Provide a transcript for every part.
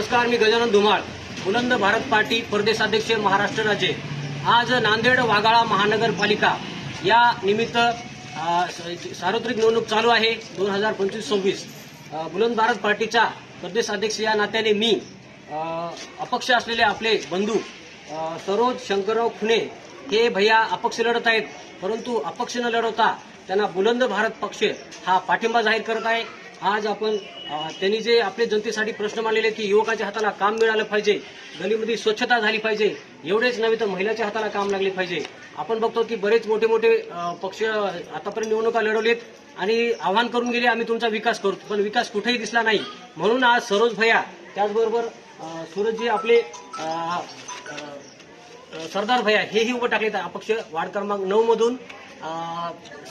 नमस्कार मी गजानन धुमाळ. बुलंद भारत पार्टी प्रदेशाध्यक्ष महाराष्ट्र राज्य. आज नांदेड वाघाळा महानगरपालिका या निमित्त सार्वत्रिक निवडणूक चालू आहे दोन हजार पंचवीस सव्वीस. बुलंद भारत पार्टीचा प्रदेशाध्यक्ष या नात्याने मी अपक्ष असलेले आपले बंधू सरोज शंकरराव खुणे हे भैया अपक्ष लढत आहेत. परंतु अपक्ष न लढवता त्यांना बुलंद भारत पक्ष हा पाठिंबा जाहीर करत आहे. आज आपण त्यांनी जे आपले जनतेसाठी प्रश्न मांडलेले की युवकाच्या हाताला काम मिळालं पाहिजे गलीमध्ये स्वच्छता झाली पाहिजे एवढेच नव्हे तर महिलाच्या हाताला काम लागले पाहिजे. आपण बघतो की बरेच मोठे मोठे पक्ष आतापर्यंत निवडणुका लढवलेत आणि आव्हान करून गेले आम्ही तुमचा विकास करतो. पण विकास कुठेही दिसला नाही. म्हणून आज सरोज भैया त्याचबरोबर सूरजजी आपले सरदार भैया हेही उभं टाकलेत. अपक्ष वार्ड क्रमांक नऊ मधून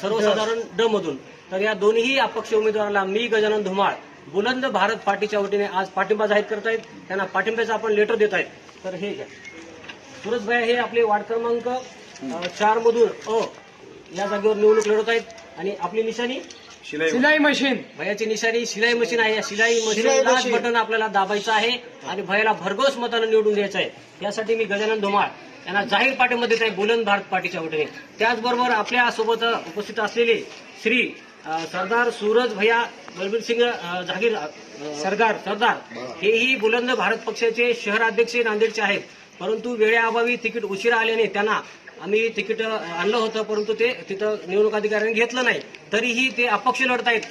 सर्वसाधारण ड मधून. तर या दोन्ही अपक्ष उमेदवाराला मी गजानन धुमाळ बुलंद भारत पार्टीच्या वतीने आज पाठिंबा जाहीर करत आहेत त्यांना पाठिंब्याचं आपण लेटर देत आहेत तर हे घ्या. सुरज भैया हे आपले वार्ड क्रमांक अ, चार मधून अ या जागेवर निवडणूक लढवत आहेत आणि आपली निशाणी? सिलाई मशीन. भयाची निशाणी शिलाई मशीन आहे. या शिलाई मशीनलाच बटन आपल्याला दाबायचं आहे आणि भयाला भरघोस मतानं निवडून द्यायचं आहे यासाठी मी गजानन धुमाळ यांना जाहीर पाठिंबा देत आहे बुलंद भारत पार्टीच्या वतीने. त्याचबरोबर आपल्यासोबत उपस्थित असलेले श्री सरदार सूरज भैया बलबीर सिंग जागीर सरदार सरदार हेही बुलंद भारत पक्षाचे शहराध्यक्ष नांदेडचे आहेत. परंतु वेळेअभावी तिकीट उशिरा आल्याने त्यांना आम्ही तिकीट आणलं होतं परंतु ते तिथं निवडणूक अधिकाऱ्यांनी घेतलं नाही. तरीही ते अपक्ष लढत आहेत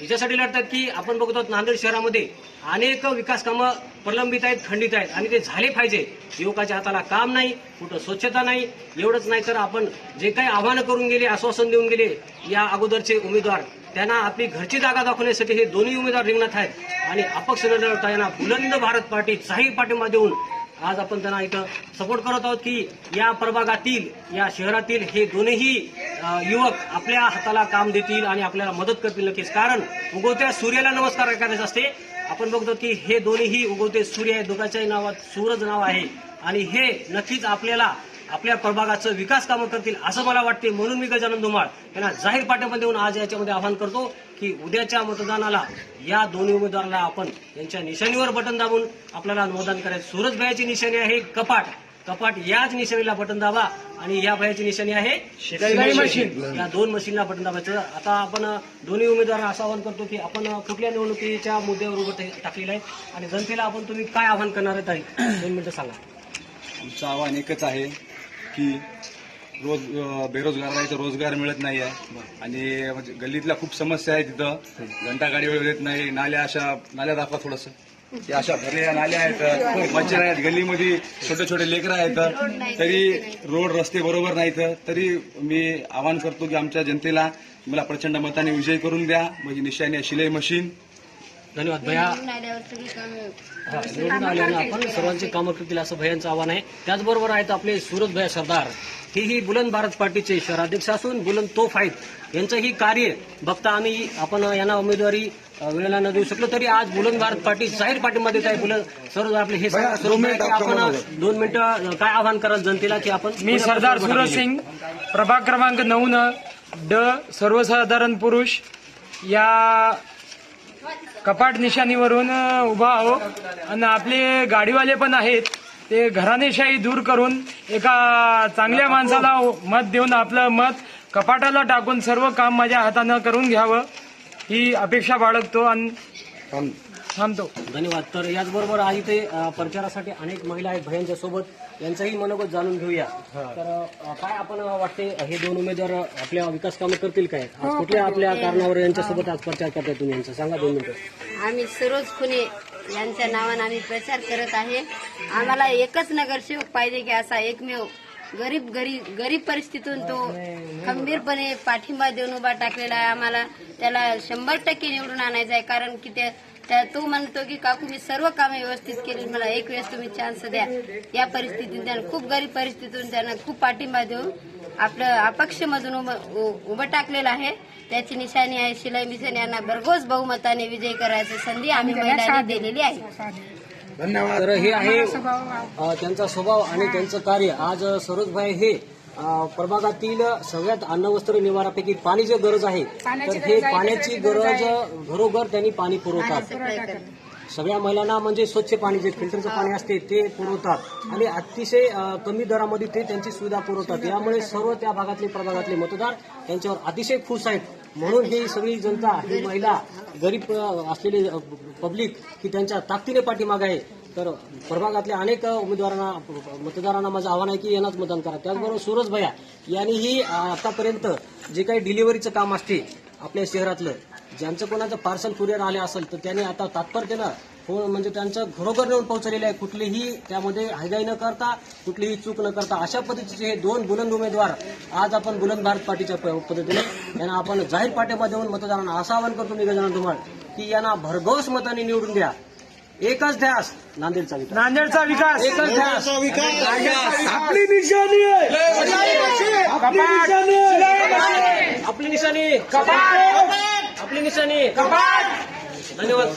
याच्यासाठी लढतात की आपण बघतो नांदेड शहरामध्ये अनेक विकास कामं प्रलंबित आहेत खंडित आहेत आणि ते झाले पाहिजे. युवकाच्या हाताला काम नाही कुठं स्वच्छता नाही एवढंच नाही तर आपण जे काही आव्हानं करून गेले आश्वासन देऊन गेले या अगोदरचे उमेदवार त्यांना आपली घरची जागा दाखवण्यासाठी हे दोन्ही उमेदवार रिंगणात आहेत. आणि अपक्ष न लढवता यांना बुलंद भारत पार्टी जाहीर पाठिंबा देऊन आज आपण त्यांना इथं सपोर्ट करत आहोत की या प्रभागातील या शहरातील हे दोन्ही युवक आपल्या हाताला काम देतील आणि आपल्याला मदत करतील नक्कीच. कारण उगवत्या सूर्याला नमस्कार करायचा असते. आपण बघतो की हे दोन्हीही उगवते सूर्य आहे दोघांच्याही नावात सूरज नाव आहे. आणि हे नक्कीच आपल्याला आपल्या प्रभागाचं विकास कामं करतील असं मला वाटते. म्हणून मी गजानन धुमाळ यांना जाहीर पाठिंबा देऊन आज याच्यामध्ये आवाहन करतो. की उद्याच्या मतदानाला या दोन्ही उमेदवाराला आपण यांच्या निशाणीवर बटन दाबून आपल्याला मतदान करायचं. सूरज भयाची निशाणी आहे कपाट. कपाट याच निशाणीला बटन दाबा आणि या भयाची निशाणी आहे मशीन. या दोन मशीनला बटन दाबायचं. आता आपण दोन्ही उमेदवारांना असं आवाहन करतो की आपण कुठल्या निवडणुकीच्या मुद्द्यावर उभं टाकलेलं आहे आणि जनतेला आपण तुम्ही काय आवाहन करणार आहेत ताई? दोन मिनिटं सांगा. आमचं आव्हान एकच आहे की रोज बेरोजगार आहे तर रोजगार मिळत नाही आहे आणि म्हणजे गल्लीतल्या खूप समस्या आहेत तिथं. घंटा गाडी वेळ येत नाही नाल्या अशा नाल्या दाखवा थोडंसं. अशा भरलेल्या नाल्या आहेत. मच्छर आहेत. गल्लीमध्ये छोटे छोटे लेकरं आहेत. तरी रोड रस्ते बरोबर नाहीत. तरी मी आवाहन करतो की आमच्या जनतेला मला प्रचंड मताने विजय करून द्या. म्हणजे निशाने शिलाई मशीन. धन्यवाद भैया. हा, निवडून आल्यानं आपण सर्वांचे कामं करतील असं भयांचं आव्हान आहे. त्याचबरोबर आहेत आपले सुरत भया सरदार. हेही बुलंद भारत पार्टीचे शहराध्यक्ष असून बुलंद तोफ आहेत. यांचंही कार्य बघता आम्ही आपण यांना उमेदवारी वेळेला न देऊ शकलो तरी आज बुलंद भारत पार्टी जाहीर पाठिंबा देत आहे बुलंद सर्व आपले हे आपण दोन मिनिटं काय आव्हान कराल जनतेला की आपण मी सरदार सूरज सिंग प्रभाग क्रमांक नऊ न ड सर्वसाधारण पुरुष या कपाट निशाणीवरून उभा आहो. आणि आपले गाडीवाले पण आहेत. ते घराणेशाही दूर करून एका चांगल्या माणसाला मत देऊन आपलं मत कपाटाला टाकून सर्व काम माझ्या हातानं करून घ्यावं ही अपेक्षा बाळगतो आणि थांबतो. धन्यवाद. तर याचबरोबर आज इथे प्रचारासाठी अनेक महिला आहेत. भयांच्या सोबत यांचंही मनोगत जाणून घेऊया. तर अ, काय आपण वाटते हे दोन उमेदवार आपल्या विकास कामं करतील काय? आज कुठल्या आपल्या कारणावर यांच्यासोबत आज प्रचार करताय तुम्ही यांचा? सांगा दोन मिनिटं. आम्ही सरोज खुने यांच्या नावानं आम्ही प्रचार करत आहे. आम्हाला एकच नगरसेवक पाहिजे की असा एकमेव गरीब गरीब गरीब परिस्थितीतून तो खंबीरपणे पाठिंबा देऊन उभा टाकलेला आहे. आम्हाला त्याला शंभर टक्के निवडून आणायचं आहे. कारण की ते त्या तो म्हणतो की काकू मी सर्व कामे व्यवस्थित केली. मला एक वेळेस तुम्ही चान्स द्या. या परिस्थितीत त्यानं खूप गरीब परिस्थितीतून त्यानं खूप पाठिंबा देऊन आपलं अपक्षमधून उभं उ- उभं टाकलेलं आहे. त्याची निशाणी आहे शिलाई मिशन. यांना भरघोस बहुमताने विजय करायची संधी आम्ही महिलांनी दिलेली आहे. तर हे आहे त्यांचा स्वभाव आणि त्यांचं कार्य. आज सरोजभाई हे प्रभागातील सगळ्यात अन्न वस्त्र निवारापैकी पाणी जे गरज आहे. तर हे पाण्याची गरज घरोघर त्यांनी पाणी पुरवतात. सगळ्या महिलांना म्हणजे स्वच्छ पाणी जे फिल्टरचं पाणी असते ते पुरवतात. आणि अतिशय कमी दरामध्ये ते त्यांची सुविधा पुरवतात. यामुळे सर्व त्या भागातले प्रभागातले मतदार त्यांच्यावर अतिशय खुश आहेत. म्हणून ही सगळी जनता ही महिला गरीब असलेली पब्लिक ही त्यांच्या ताकदीने पाठीमागे आहे. तर प्रभागातल्या अनेक उमेदवारांना मतदारांना माझं आव्हान आहे की यांनाच मतदान करा. त्याचबरोबर सूरज भैया यांनीही आतापर्यंत जे काही डिलिव्हरीचं काम असते आपल्या शहरातलं ज्यांचं कोणाचं पार्सल कुरिअर आले असेल तर त्यांनी आता तात्पर्यतेनं हो म्हणजे त्यांचं घरोघर नेऊन पोहोचलेलं आहे. कुठलीही त्यामध्ये हायगाई न करता कुठलीही चूक न करता अशा पद्धतीचे हे दोन बुलंद उमेदवार आज आपण बुलंद भारत पार्टीच्या पद्धतीने यांना आपण जाहीर पाठिंबा देऊन मतदारांना असं आवाहन करतो मी गजानन धुमाळ की यांना भरघोस मताने निवडून द्या. एकच ध्यास नांदेडचा विकास. नांदेडचा विकास. एकच ध्यास. आपली निशाणी आपली निशाणी आपली निशाणी कपाट. आपली निशाणी. कपाट. धन्यवाद.